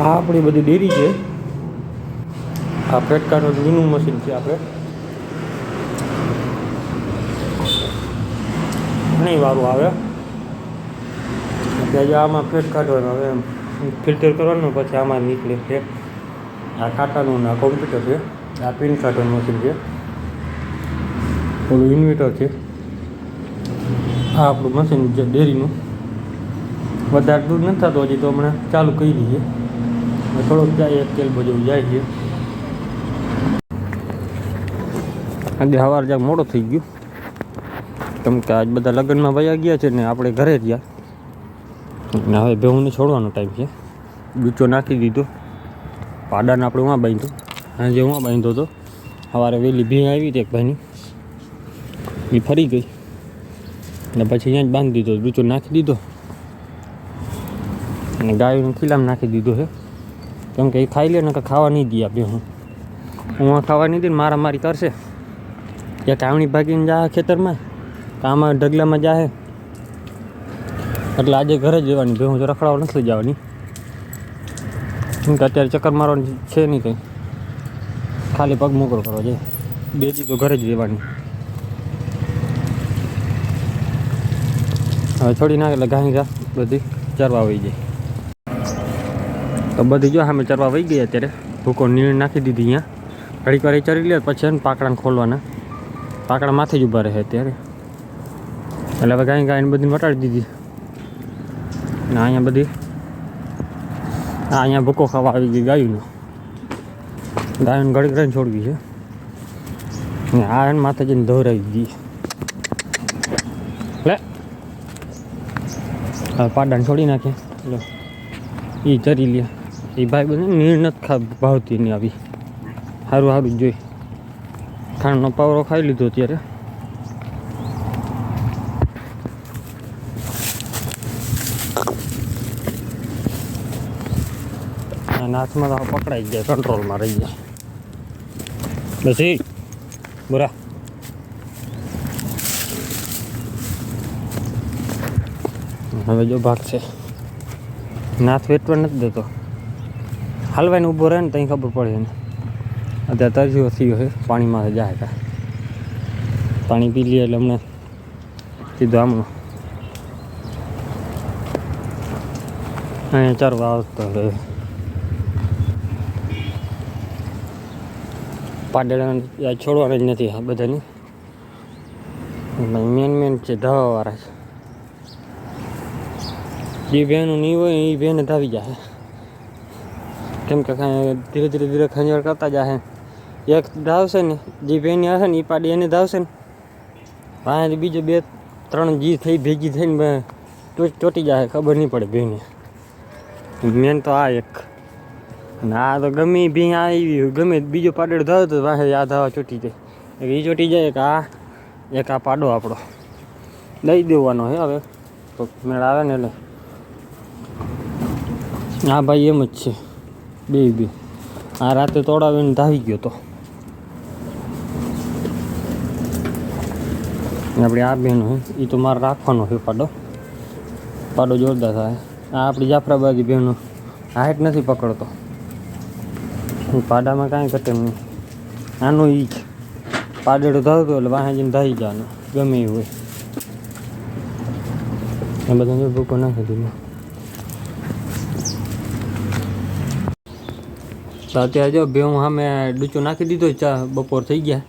આ આપણી બધી ડેરી છે. આ ફેટકાનું જૂનું મશીન છે આપણે. ઘણી વારું આવે. એટલે આમાં ફેટ કાઢવાનું હવે ફિલ્ટર કરવાનું પછી આમાં નીકળે છે. આ ખાટાનું આ કોમ્પ્યુટર છે. આ પિન કાઢવાનું મશીન છે. ઓલું ઇન્વર્ટર છે. આ આપણું મશીન છે ડેરીનું. વધારે દૂધ નથી થતું હજી તો હમણાં ચાલુ કરી દઈએ થોડોક જાય, એક તેલ બધું જાય છે. આજે સવાર જ્યાં મોડો થઈ ગયો. કેમ કે આજ બધા લગ્નમાં વયા ગયા છે ને આપણે ઘરે જ ગયા. ને હવે ભેહુંને છોડવાનો ટાઈમ છે. ડૂચો નાખી દીધો. પાડાને આપણે વાં બાંધ્યો. સાંજે વાં બાંધ્યો હતો, સવારે વહેલી ભીણ આવી હતી એક ભાઈની. એ ફરી ગઈ. ને પછી અહીંયા જ બાંધી દીધો. ડૂચો નાખી દીધો. અને ગાયનું ખીલામાં નાખી દીધો છે. કેમ કે એ ખાઈ લે ને કે ખાવા નહીં દે આપણે હું. હું ખાવા નહીં દઈ મારા મારી કરશે. કે કાવણી ભાગીને જા ખેતરમાં કામાં ઢગલામાં જાહે. એટલે આજે ઘરે જ જવાની ભાઈ હું રખડાવા નથી જવાની. કેમ કે અત્યારે ચક્કર મારવાની છે નહીં કંઈ. ખાલી પગ મોકળો કરવા જાય. બે દી તો ઘરે જ રહેવાની. હવે છોડી નાખે એટલે ઘાણી ઘા બધી ચરવા આવી જાય. તો બધી જો સામે ચરવા વહી ગઈ અત્યારે. ભૂકો નીણ નાખી દીધી અહીંયા. ઘડીક વાર એ ચરી લે, પછી એને પાકડાને ખોલવાના. પાકડા માથે જ ઊભા રહે અત્યારે. એટલે હવે ગાય ગાયને બધી વટાડી દીધી. ને અહીંયા બધી આ અહીંયા ભૂકો ખાવા આવી ગઈ ગાયનો. ગાયને ઘડી ઘડીને છોડવી છે. ને આ એને માથે જઈને ધોરાઈ દીધી. લે. પાડાને છોડી નાખે. એ ચરી લે. એ ભાઈ બને નીર નથી ભાવતી નહીં આવી. સારું સારું જોઈ. ખાંડનો પાવરો ખાઈ લીધો અત્યારે. હાથમાં તો પકડાઈ જાય કંટ્રોલમાં રહી જાય પછી બરા. હવે જો ભાગ છે નાથ વેટવા નથી દેતો. હાલવાને ઊભો રહે ને ત્યાં ખબર પડે એને. અત્યારે તરજીઓ થયો છે, પાણીમાં જાય કા પાણી પી લઈએ એટલે અમને સીધું આમનું અહીંયા ચરવા આવતો રહે. પાડેલા છોડવાના જ નથી આ બધાની. મેન મેન છે ધાવાવાળા છે. જે બહેનો નહીં હોય એ બહેને ધાવી જાય. કેમ કે ધીરે ધીરે ધીરે ખંજવાળ કરતા જાય એક ધાવશે ને, જે બેની હશે ને એ પાડી એને ધાવશે ને. પાસેથી બીજો બે, ત્રણ જી થઈ, ભેગી થઈને ચોટી જાય ખબર નહીં પડે બેને. મેન તો આ એક. અને આ તો ગમે ભી આવી ગમે બીજો પાડેડ ધાવ તો પાસે આ ધાવા ચોટી જાય. એ ચોટી જાય, એક આ એક આ પાડો આપણો. દઈ દેવાનો હે હવે. તો મેળ આવે ને એટલે. હા ભાઈ, એમ જ છે. બે બી. આ રાતે તોડાવીને ધાવી ગયો તો. આપણી આ બેન હોય એ તો મારે રાખવાનો છે પાડો. પાડો જોરદાર થાય. આ આપણી જાફરાબાદી બહેનો હાઈટ નથી પકડતો. પાડામાં કાંઈ ઘટે નહીં. આનું ઈ જ. પાડેડો ધાવતો એટલે વાહે જઈને ધાઈ જવાનું. ગમે એ હોય. એ બધા ભૂકો નાખી દીધો. તો અત્યારે જો ભેહું સામે ડૂચો નાખી દીધો ચા બપોર થઈ ગયા.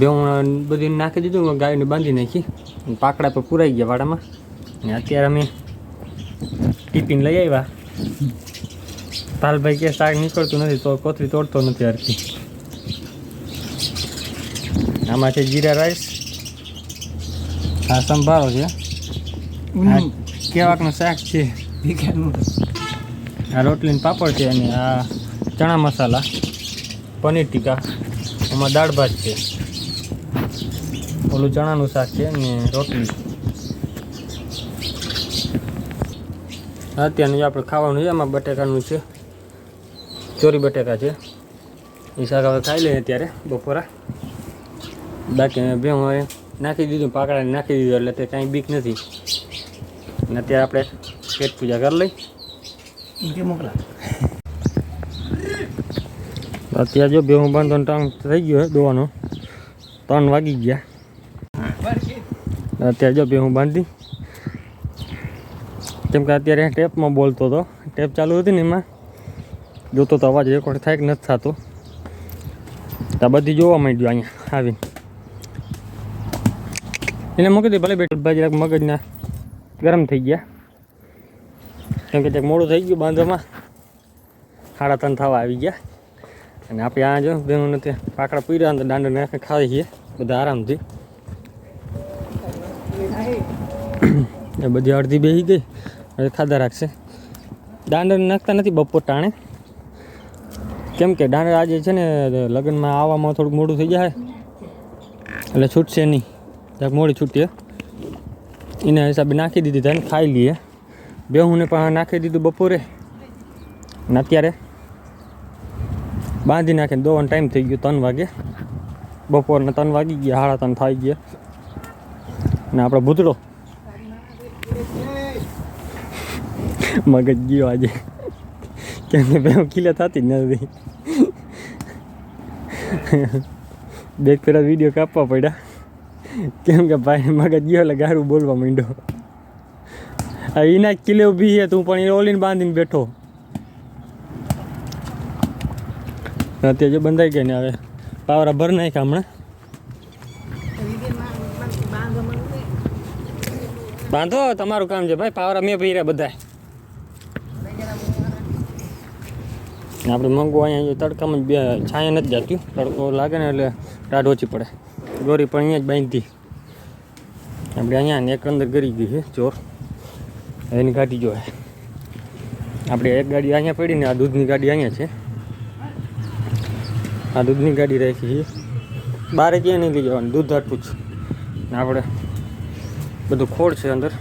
ભેહું બધી નાખી દીધું ગાયને બાંધી નાખી. પાકડા પર પુરાઈ ગયા વાડામાં. ને અત્યારે અમે ટિફિન લઈ આવ્યા. પાલભાઈ કે શાક નીકળતું નથી તો કોથળી તોડતો નથી અરથી આમાં છે જીરા રાઈસ. આ સંભારો છે. કેવાકનું શાક છે. આ રોટલીનું પાપડ છે અને આ ચણા મસાલા, પનીર ટીકા, આમાં દાળ ભાત છે. ઓલું ચણાનું શાક છે અને રોટલી. અત્યારનું જે આપણે ખાવાનું છે, એમાં બટેકાનું છે, ચોરી બટેકા છે. એ શાક હવે ખાઈ લઈએ ત્યારે બપોરા. બાકી બે હવે નાખી દીધું પાકડાને નાખી દીધું, એટલે તે કાંઈ બીક નથી. અને અત્યારે આપણે પેટ પૂજા કરી લઈ. કે મોકલા અત્યારે જો બે હું બાંધવાનો ટાઈમ થઈ ગયો દોવાનો. ત્રણ વાગી ગયા. અત્યારે જો બે હું બાંધી કેમ કે અત્યારે ટેપમાં બોલતો હતો. ટેપ ચાલુ હતી ને એમાં. જોતો તો અવાજ રેકોર્ડ થાય કે નથી થતો. તો બધી જોવા માંડ્યું અહીંયા આવીને. એને મૂકી દે ભલે બેઠો ભાઈ મગજના ગરમ થઈ ગયા. કેમ કે તે મોડું થઈ ગયું બાંધવામાં. સાડા ત્રણ થવા આવી ગયા. અને આપણે આ જો બહેનોને તે પાકડા પીડ્યા તો દાંડો નાખે ખાઈ છીએ. બધા આરામથી. એ બધી અડધી બેસી ગઈ. હવે ખાધા રાખશે. દાંડર નાખતા નથી, બપોર ટાણે. કેમ કે દાંડર આજે છે ને, લગ્નમાં આવવામાં થોડુંક મોડું થઈ જાય. એટલે છૂટશે નહીં. મોડી છૂટીએ. એના હિસાબે નાખી દીધી તેને ખાઈ લઈએ. બેહુંને પણ નાખી દીધું બપોરે. ને અત્યારે બાંધી નાખીને દોવાનો ટાઈમ થઈ ગયો ત્રણ વાગે. બપોરના ત્રણ વાગી ગયા, સાડા ત્રણ થઈ ગયા. ને આપણો ભૂતળો મગજ ગયો આજે. કેમ કે બે કિલો થતી જ નથી. બે પેલા વીડિયો કાપવા પડ્યા. કેમ કે ભાઈ મગજ ગયો એટલે ગારું બોલવા માંડ્યો. એના કિલો ઊભી છે તું, પણ એ ઓલીને બાંધીને બેઠો. અત્યારે જો બંધાઈ ગયા ને હવે. પાવરા ભર નાખ્યા હમણાં. બાંધો, તમારું કામ છે ભાઈ, પાવરા મેં પહેર્યા બધા આપણે મંગવું અહીંયા જો તડકામાં જ બે છાયા નથી જતું. તડકો લાગે ને એટલે ટાઢ ઓછી પડે. ગોરી પણ અહીંયા જ બાંધી. આપણે અહીંયા ને એક અંદર ગરી ગઈ છે, ચોર. એની ગાડી જો આપણે એક ગાડી અહીંયા પડી ને આ દૂધની ગાડી અહીંયા છે. આ દૂધની ગાડી રાખી છે. બારે ક્યાંય નહીં લઈ જવાનું, દૂધ આટલું જ. ને આપણે બધું ખોળ છે અંદર.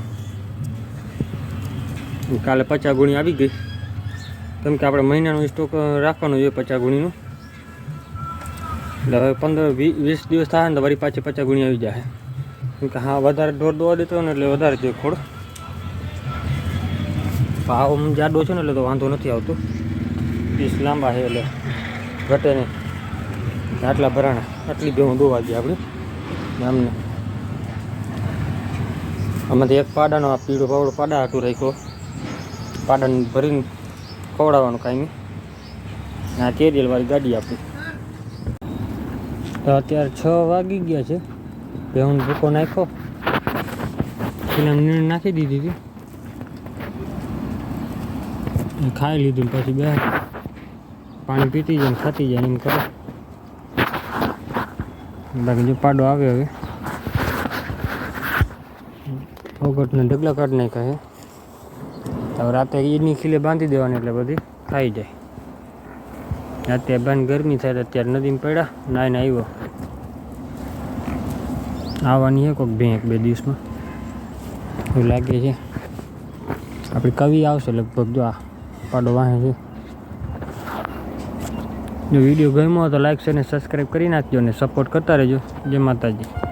કાલે પચાસ ગુણી આવી ગઈ. કેમ કે આપણે મહિનાનો સ્ટોક રાખવાનો છે પચાસ ગુણીનો. એટલે હવે પંદર વીસ દિવસ થાય ને તો વળી પાછી પચાસ ગુણી આવી જાય. કેમ કે હા, વધારે ઢોર દોવા દેતો ને એટલે વધારે જોઈએ ખોળ. ભાવ જાડો છે ને એટલે તો વાંધો નથી આવતો. પીસ લાંબા છે એટલે ઘટે નહીં. આટલા ભરાણા. આટલી ભેવું દોવા દે આપણે. અમને આમાંથી એક પાડાનો આ પીળો પાવડો પાડા હાટું રાખ્યો. પાડાને ભરીને ખવડાવવાનું કાંઈ નહીં. આ કેરીલવાળી ગાડી આપી. તો અત્યારે છ વાગી ગયા છે. ભેહું ભૂકો નાખ્યો. નીણ નાખી દીધી હતી. ખાઈ લીધું ને પછી બે પાણી પીતી જાય ને ખાતી જાય એમ કરે. બાકી જો પાડો આવે હવે. ઓગટને ઢગલા કાઢી નાખ્યા છે. હવે રાતે ઈદની ખીલે બાંધી દેવાની એટલે બધી ખાઈ જાય. અત્યારે બાન ગરમી થાય તો અત્યારે નદીમાં પડ્યા, નાઈને આવ્યો. આવવાની છે કોઈક બે એક બે દિવસમાં. એવું લાગે છે. આપણી કવિ આવશે લગભગ જો આ. પાડો વાહે છે. જો વીડિયો ગમ્યો તો લાઈક છે ને સબસ્ક્રાઈબ કરી નાખજો અને સપોર્ટ કરતા રહેજો. જય માતાજી.